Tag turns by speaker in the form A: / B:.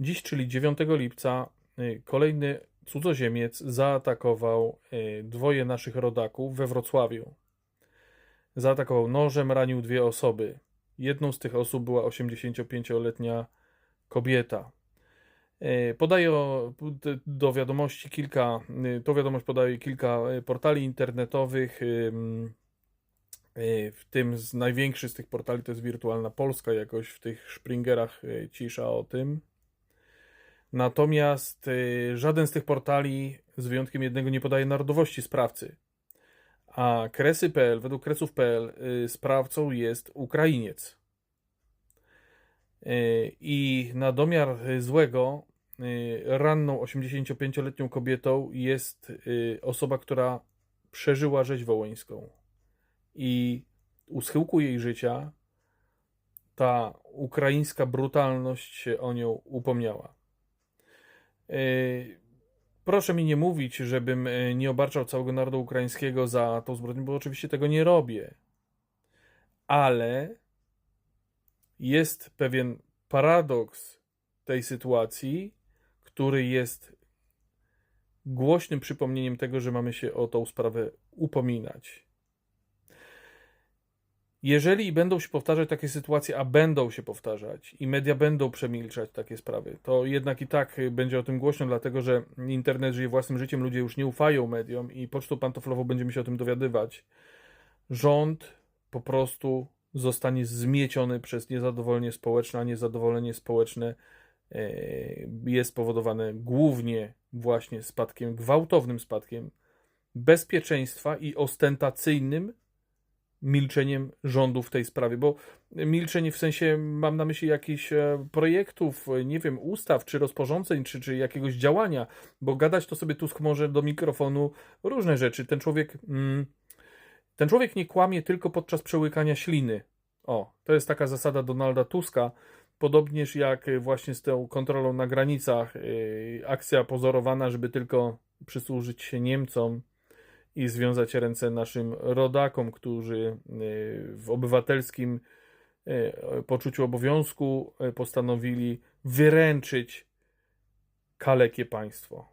A: Dziś, czyli 9 lipca, y, kolejny cudzoziemiec zaatakował y, dwoje naszych rodaków we Wrocławiu. Zaatakował nożem, ranił dwie osoby. Jedną z tych osób była 85-letnia kobieta. Y, d- do wiadomości kilka, tą wiadomość podaje kilka portali internetowych. W tym z największy z tych portali to jest Wirtualna Polska, jakoś w tych Springerach cisza o tym. Natomiast y, żaden z tych portali, z wyjątkiem jednego, nie podaje narodowości sprawcy. A Kresy.pl, według Kresów.pl, y, sprawcą jest Ukrainiec. Y, I na domiar złego, ranną 85-letnią kobietą jest osoba, która przeżyła rzeź wołyńską. I u schyłku jej życia ta ukraińska brutalność się o nią upomniała. Yy, Proszę mi nie mówić, żebym yy, nie obarczał całego narodu ukraińskiego za tą zbrodnię, bo oczywiście tego nie robię. Ale jest pewien paradoks tej sytuacji, który jest głośnym przypomnieniem tego, że mamy się o tą sprawę upominać. Jeżeli będą się powtarzać takie sytuacje, a będą się powtarzać i media będą przemilczać takie sprawy, to jednak i tak będzie o tym głośno, dlatego że internet żyje własnym życiem, ludzie już nie ufają mediom i pocztą pantoflową będziemy się o tym dowiadywać. Rząd po prostu zostanie zmieciony przez niezadowolenie społeczne, a niezadowolenie społeczne e, jest spowodowane głównie właśnie spadkiem, gwałtownym spadkiem bezpieczeństwa i ostentacyjnym milczeniem rządu w tej sprawie, bo milczenie w sensie mam na myśli jakichś e, projektów, e, nie wiem, ustaw, czy rozporządzeń, czy, czy jakiegoś działania, bo gadać to sobie Tusk może do mikrofonu różne rzeczy. Ten człowiek, mm, ten człowiek nie kłamie tylko podczas przełykania śliny. O, to jest taka zasada Donalda Tuska, podobnież jak właśnie z tą kontrolą na granicach, e, akcja pozorowana, żeby tylko przysłużyć się Niemcom, i związać ręce naszym rodakom, którzy y, w obywatelskim y, poczuciu obowiązku y, postanowili wyręczyć kalekie państwo.